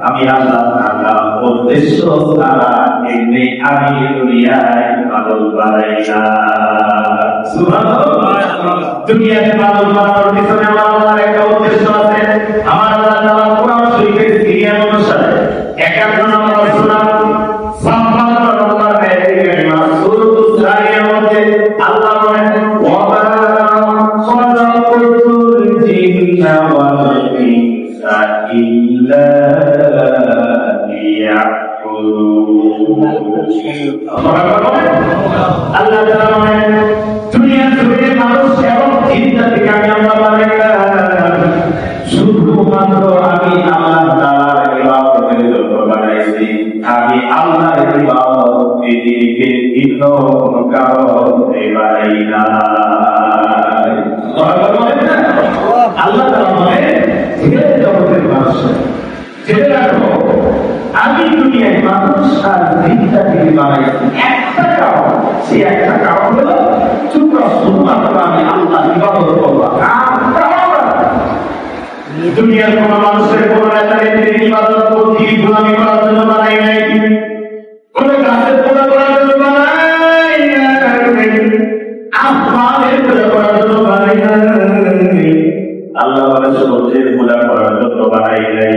আমি আল্লাহ তাআলা উদ্দেশ্য আমি দুনিয়ায় পাগল বানাই না সুবহানাল্লাহ। দুনিয়াতে পাগল একটা উদ্দেশ্য আছে আল্লাহ আমি শুধুমাত্র আমার বানাই না। রাখো আমি দুনিয়ায় মানুষ আর থেকে বানাইছি। একটা কারণ সে একটা কারণ হলো তোমরা শুধুমাত্র আমি আল্লাহ ইবাদত করবা দুনিয়ার কোন মানুষের কোন নেতা নেত্রীর ইবাদত করতে গোলামি করার জন্য বানাই নাই কোন গাছের পূজা করার জন্য বানাই নাই আসমানের পূজা করার জন্য বানাই নাই আল্লাহ বলে সমুদ্রের পূজা করার জন্য বানাই নাই।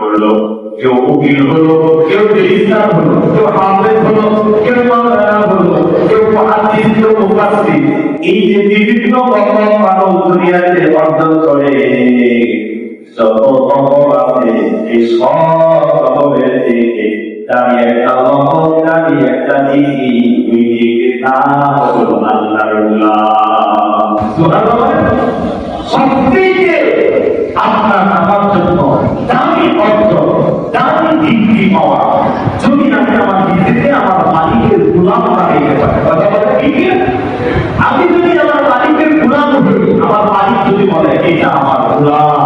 করল কেউ উকিল হলো, কেউ রেজিস্ট্রার কেউ কেউ মুফাসসির। এই যে বিভিন্ন রকম মানুষ দুনিয়াতে অর্জন করে আমার আমি? আমি যদি আমার মালিকের গুলাম হই, আমার মালিক যদি বলে এটা আমার গুলাম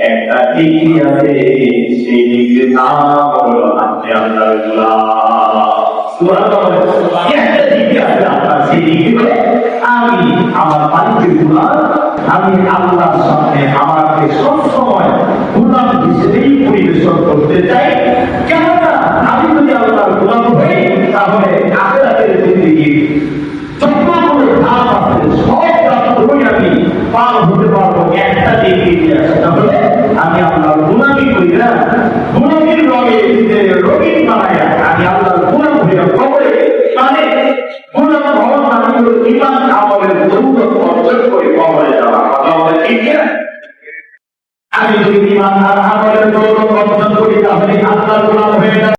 একটা ডিগ্রি আছে সেই ডিগ্রির নাম হলো আপনি আপনার আমি আমার মালিকের আমি আল্লাহর সামনে আমাকে সবসময় গুলাম হিসেবেই পরিবেশন করতে চাই। কেননা আমি আমি যদি ইমান আর অর্জন করি তাহলে গোলাম হয়ে